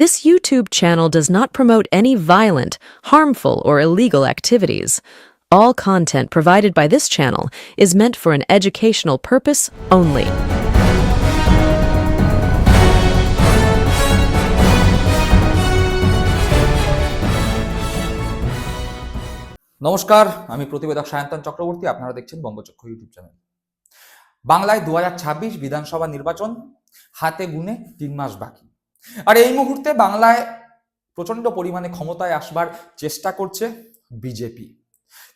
This YouTube channel does not promote any violent, harmful, or illegal activities. All content provided by this channel is meant for an educational purpose only. নমস্কার আমি প্রতিবেদক সায়ন্তন চক্রবর্তী আপনারা দেখছেন বঙ্গচক্র YouTube channel বাংলায় দু বিধানসভা নির্বাচন হাতে গুনে তিন মাস বাকি আর এই মুহূর্তে বাংলায় প্রচণ্ড পরিমাণে ক্ষমতায় আসবার চেষ্টা করছে বিজেপি।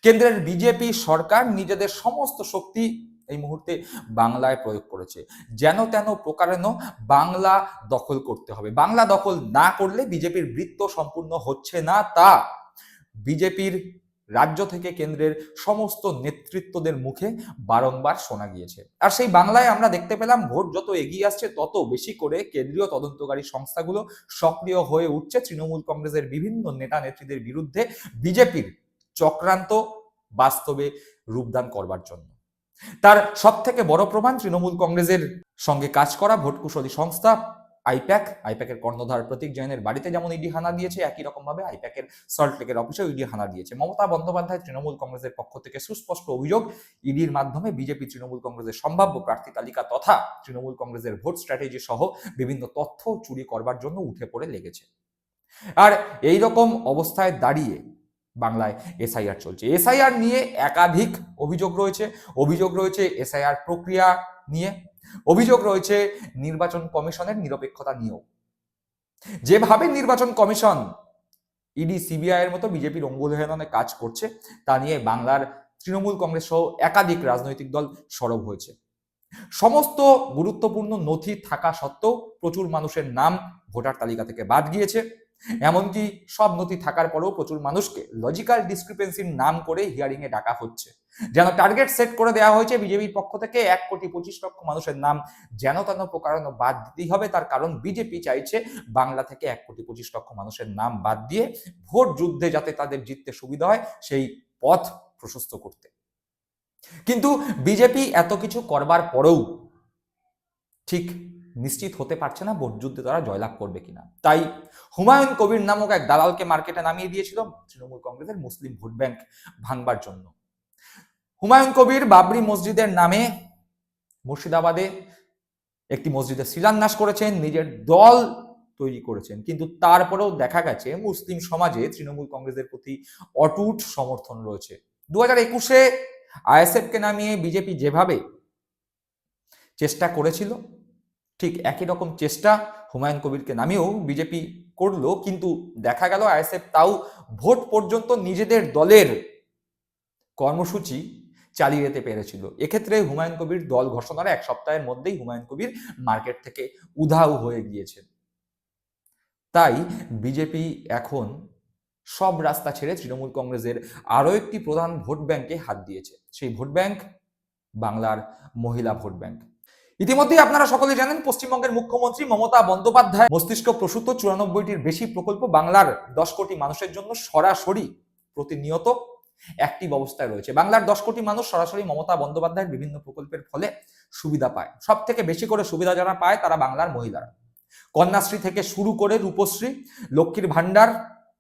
কেন্দ্রের বিজেপি সরকার নিজেদের সমস্ত শক্তি এই মুহূর্তে বাংলায় প্রয়োগ করেছে। যেন তেন প্রকারেণ বাংলা দখল করতে হবে। বাংলা দখল না করলে বিজেপির বৃত্ত সম্পূর্ণ হচ্ছে না তা। বিজেপির রাজ্য থেকে কেন্দ্রের সমস্ত নেতৃত্বদের মুখে বারংবার শোনা গিয়েছে। আর সেই বাংলায় আমরা দেখতে পেলাম, ভোট যত এগিয়ে আসছে, তত বেশি করে কেন্দ্রীয় তদন্তকারী সংস্থাগুলো সক্রিয় হয়ে উঠছে। তৃণমূল কংগ্রেসের বিভিন্ন নেতা নেত্রীদের বিরুদ্ধে বিজেপির চক্রান্ত বাস্তবে রূপদান করবার জন্য। তার সব থেকে বড় প্রমাণ তৃণমূল কংগ্রেসের সঙ্গে কাজ করা ভোট কুশলী সংস্থা আইপ্যাক, আইপ্যাকের কর্ণধার প্রতীক জৈনের বাড়িতে যেমন ইডি হানা দিয়েছে, একই রকম ভাবে আইপ্যাকের সল্টলেকের অফিসেও ইডি হানা দিয়েছে। মমতা বন্দ্যোপাধ্যায় তৃণমূল কংগ্রেসের পক্ষ থেকে সুস্পষ্ট অভিযোগ, ইডির মাধ্যমে বিজেপি তৃণমূল কংগ্রেসের সম্ভাব্য প্রার্থী তালিকা তথা তৃণমূল কংগ্রেসের ভোট স্ট্র্যাটেজি সহ বিভিন্ন তথ্য চুরি করবার জন্য উঠে পড়ে লেগেছে। আর এই রকম অবস্থায় দাঁড়িয়ে বাংলায় এসআইআর চলছে। এসআইআর নিয়ে একাধিক অভিযোগ রয়েছে। অভিযোগ রয়েছে এসআইআর প্রক্রিয়া নিয়ে অভিযোগ রয়েছে নির্বাচন কমিশনের নিরপেক্ষতা নিয়েও। যেভাবে নির্বাচন কমিশন ইডি, সিবিআই এর মতো বিজেপির অঙ্গুলহেলনে কাজ করছে, তা নিয়ে বাংলার তৃণমূল কংগ্রেস সহ একাধিক রাজনৈতিক দল সরব হয়েছে। সমস্ত গুরুত্বপূর্ণ নথি থাকা সত্ত্বেও প্রচুর মানুষের নাম ভোটার তালিকা থেকে বাদ গিয়েছে। এমনকি সব নথি থাকার পরেও প্রচুর মানুষকে লজিক্যাল ডিসক্রিপেন্সির নাম করে হিয়ারিং এ ডাকা হচ্ছে। যেন টার্গেট সেট করে দেওয়া হয়েছে বিজেপির পক্ষ থেকে এক কোটি পঁচিশ লক্ষ মানুষের নাম যেন তেন প্রকারণ বাদ দিতেই হবে, তার কারণ বিজেপি চাইছে বাংলা থেকে এক কোটি পঁচিশ লক্ষ মানুষের নাম বাদ দিয়ে ভোট যুদ্ধে যাতে তাদের জিততে সুবিধা হয়, সেই পথ প্রশস্ত করতে। কিন্তু বিজেপি এত কিছু করবার পরেও ঠিক নিশ্চিত হতে পারছে না যুদ্ধে তারা জয়লাভ করবে কিনা। তাই হুমায়ুন কবির নামক এক দালালকে মার্কেটে নামিয়ে দিয়েছিল তৃণমূল কংগ্রেসের মুসলিম ভোট ব্যাংক ভাঙবার জন্য। হুমায়ুন কবির বাবরি মসজিদের নামে মুর্শিদাবাদে একটি মসজিদের শিলান্যাস করেছেন, নিজের দল তৈরি করেছেন। কিন্তু তারপরেও দেখা গেছে, মুসলিম সমাজে তৃণমূল কংগ্রেসের প্রতি অটুট সমর্থন রয়েছে। দু হাজার একুশে আইএসএফকে নামিয়ে বিজেপি যেভাবে চেষ্টা করেছিল ঠিক একই রকম চেষ্টা হুমায়ুন কবিরকে নামিয়েও বিজেপি করল, কিন্তু দেখা গেল আইএসএফ তাও ভোট পর্যন্ত নিজেদের দলের কর্মসূচি চালিয়ে যেতে পেরেছিল। এক্ষেত্রে হুমায়ুন কবির দল ঘোষণার এক সপ্তাহের মধ্যেই হুমায়ুন কবির মার্কেট থেকে উধাও হয়ে গিয়েছেন তাই বিজেপি এখন সব রাস্তা ছেড়ে তৃণমূল কংগ্রেসের আরও একটি প্রধান ভোট ব্যাংকে হাত দিয়েছে। সেই ভোট ব্যাংক বাংলার মহিলা ভোট ব্যাংক। ইতিমধ্যেই আপনারা সকলে জানেন, পশ্চিমবঙ্গের মুখ্যমন্ত্রী মমতা বন্দ্যোপাধ্যায় মস্তিষ্ক প্রসূত চুরানব্বইটির বেশি প্রকল্প বাংলার দশ কোটি মানুষের জন্য সরাসরি প্রতিনিয়ত অ্যাক্টিভ অবস্থায় রয়েছে। বাংলার দশ কোটি মানুষ সরাসরি মমতা বন্দ্যোপাধ্যায়ের বিভিন্ন প্রকল্পের ফলে সুবিধা পায়। সব থেকে বেশি করে সুবিধা যারা পায় তারা বাংলার মহিলারা। কন্যাশ্রী থেকে শুরু করে রূপশ্রী, লক্ষ্মীর ভাণ্ডার,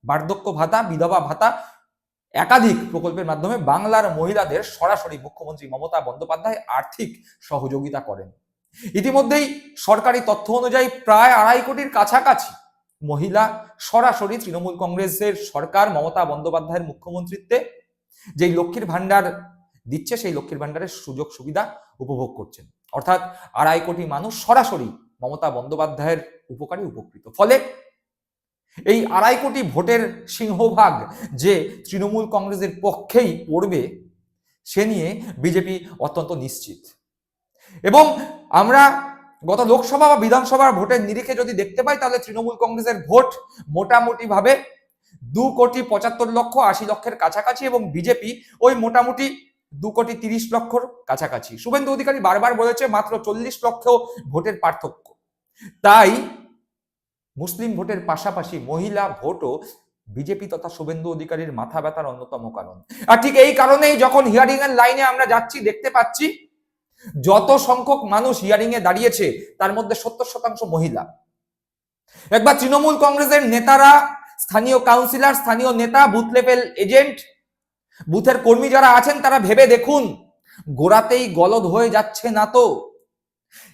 বার্ধক্য ভাতা, বিধবা ভাতা একাধিক প্রকল্পের মাধ্যমে বাংলার মহিলাদের সরাসরি মুখ্যমন্ত্রী মমতা বন্দ্যোপাধ্যায় আর্থিক সহযোগিতা করেন। ইতিমধ্যেই সরকারি তথ্য অনুযায়ী প্রায় আড়াই কোটির কাছাকাছি মহিলা সরাসরি তৃণমূল কংগ্রেসের সরকার মমতা বন্দ্যোপাধ্যায়ের মুখ্যমন্ত্রীত্বে যেই লক্ষ্মীর ভাণ্ডার দিচ্ছে, সেই লক্ষ্মীর ভাণ্ডারের সুযোগ সুবিধা উপভোগ করছেন। অর্থাৎ আড়াই কোটি মানুষ সরাসরি মমতা বন্দ্যোপাধ্যায়ের উপকারী উপকৃত। ফলে এই আড়াই কোটি ভোটের সিংহভাগ যে তৃণমূল কংগ্রেসের পক্ষেই পড়বে, সে নিয়ে বিজেপি অত্যন্ত নিশ্চিত। এবং আমরা গত লোকসভা বা বিধানসভার ভোটের নিরিখে যদি দেখতে পাই, তাহলে তৃণমূল কংগ্রেসের ভোট মোটামুটি ভাবে দু কোটি পঁচাত্তর লক্ষ আশি লক্ষের কাছাকাছি এবং বিজেপি ওই মোটামুটি দু কোটি তিরিশ লক্ষর কাছাকাছি। শুভেন্দু অধিকারী বারবার বলেছে মাত্র চল্লিশ লক্ষ ভোটের পার্থক্য। তাই মুসলিম ভোটের পাশাপাশি মহিলা ভোটও বিজেপি তথা শুভেন্দু অধিকারীর মাথা ব্যথার অন্যতম কারণ। আর ঠিক এই কারণেই যখন হিয়ারিং এর লাইনে আমরা যাচ্ছি, দেখতে পাচ্ছি যত সংখ্যক মানুষ হিয়ারিং এ দাঁড়িয়েছে, তার মধ্যে সত্তর শতাংশ মহিলা। একবার তৃণমূল কংগ্রেসের নেতারা, স্থানীয় কাউন্সিলর স্থানীয় নেতা বুথ লেভেল এজেন্ট বুথের কর্মী যারা আছেন, তারা ভেবে দেখুন, গোড়াতেই গলদ হয়ে যাচ্ছে না তো।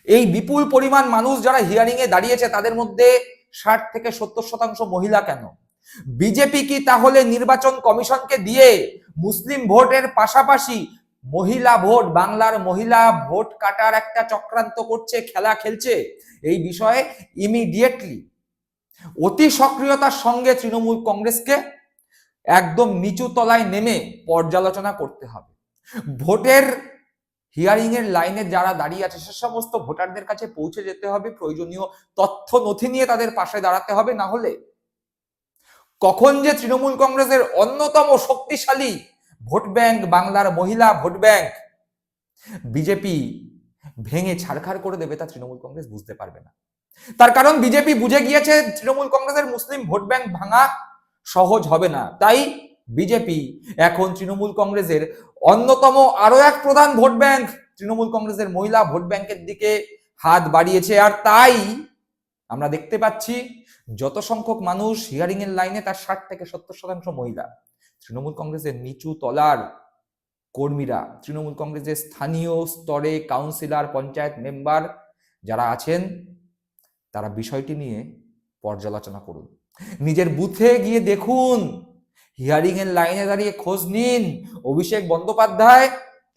এই বিপুল পরিমাণ মানুষ যারা হিয়ারিং এ দাঁড়িয়েছে, তাদের মধ্যে ষাট থেকে সত্তর শতাংশ মহিলা কেন? বিজেপি কি তাহলে নির্বাচন কমিশনকে দিয়ে মুসলিম ভোটের পাশাপাশি মহিলা ভোট, বাংলার মহিলা ভোট কাটার একটা চক্রান্ত করছে, খেলা খেলছে। এই বিষয়ে ইমিডিয়েটলি অতি সক্রিয়তার সঙ্গে তৃণমূল কংগ্রেসকে একদম নিচু তলায় নেমে পর্যালোচনা করতে হবে। ভোটের হিয়ারিং এর লাইনে যারা দাঁড়িয়ে আছে, সে সমস্ত ভোটারদের কাছে পৌঁছে যেতে হবে। প্রয়োজনীয় তথ্য নথি নিয়ে তাদের পাশে দাঁড়াতে হবে। না হলে কখন যে তৃণমূল কংগ্রেসের অন্যতম শক্তিশালী ভোট ব্যাংক, বাংলার মহিলা ভোট ব্যাংক। বিজেপি ভেঙে ছাড়খাড় করে দেবে তা তৃণমূল কংগ্রেস বুঝতে পারবে না। তার কারণ বিজেপি বুঝে গিয়েছে তৃণমূল কংগ্রেসের মুসলিম ভোট ব্যাংক ভাঙা সহজ হবে না। তাই বিজেপি এখন তৃণমূল কংগ্রেসের অন্যতম আরও এক প্রধান ভোট ব্যাংক, তৃণমূল কংগ্রেসের মহিলা ভোট ব্যাংকের দিকে হাত বাড়িয়েছে। আর তাই আমরা দেখতে পাচ্ছি যত সংখ্যক মানুষ হিয়ারিং এর লাইনে তার ষাট থেকে সত্তর শতাংশ মহিলা। তৃণমূল কংগ্রেসের নিচু তলার কর্মীরা, তৃণমূল কংগ্রেসের স্থানীয় স্তরে কাউন্সিলর পঞ্চায়েত মেম্বার যারা আছেন, তারা বিষয়টি নিয়ে পর্যালোচনা করুন। নিজের বুথে গিয়ে দেখুন। হিয়ারিং এর লাইনে দাঁড়িয়ে খোঁজ নিন। অভিষেক বন্দ্যোপাধ্যায়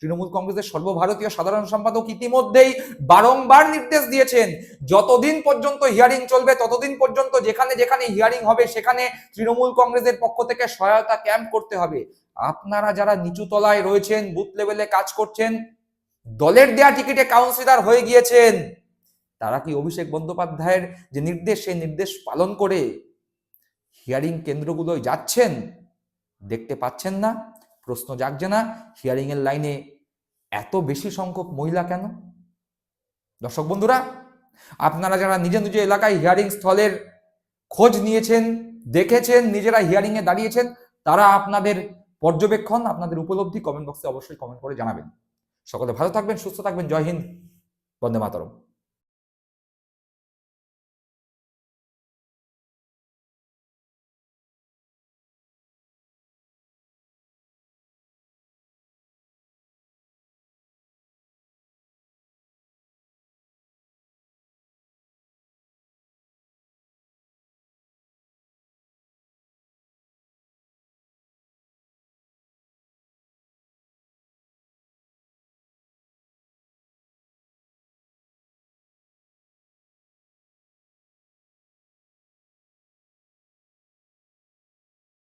তৃণমূল কংগ্রেসের সর্বভারতীয় সাধারণ সম্পাদক ইতিমধ্যেই বারংবার নির্দেশ দিয়েছেন, যতদিন পর্যন্ত হিয়ারিং চলবে, ততদিন পর্যন্ত যেখানে যেখানে হিয়ারিং হবে, সেখানে তৃণমূল কংগ্রেসের পক্ষ থেকে সহায়তা ক্যাম্প করতে হবে। আপনারা যারা নিচু তলায় রয়েছেন বুথ লেভেলে কাজ করছেন, দলের দেয়া টিকিটে কাউন্সিলর হয়ে গিয়েছেন, তারা কি অভিষেক বন্দ্যোপাধ্যায়ের যে নির্দেশ, সেই নির্দেশ পালন করে হিয়ারিং কেন্দ্রগুলোয় যাচ্ছেন, দেখতে পাচ্ছেন না? প্রশ্ন জাগছে না। হিয়ারিং এর লাইনে এত বেশি সংখ্যক মহিলা কেন? দর্শক বন্ধুরা, আপনারা যারা নিজ নিজ এলাকায় হিয়ারিং স্থলের খোঁজ নিয়েছেন, দেখেছেন, নিজেরা হিয়ারিং এ দাঁড়িয়েছেন, তারা আপনাদের পর্যবেক্ষণ, আপনাদের উপলব্ধি কমেন্ট বক্সে অবশ্যই কমেন্ট করে জানাবেন। সকলে ভালো থাকবেন, সুস্থ থাকবেন। জয় হিন্দ। বন্দে মাতরম।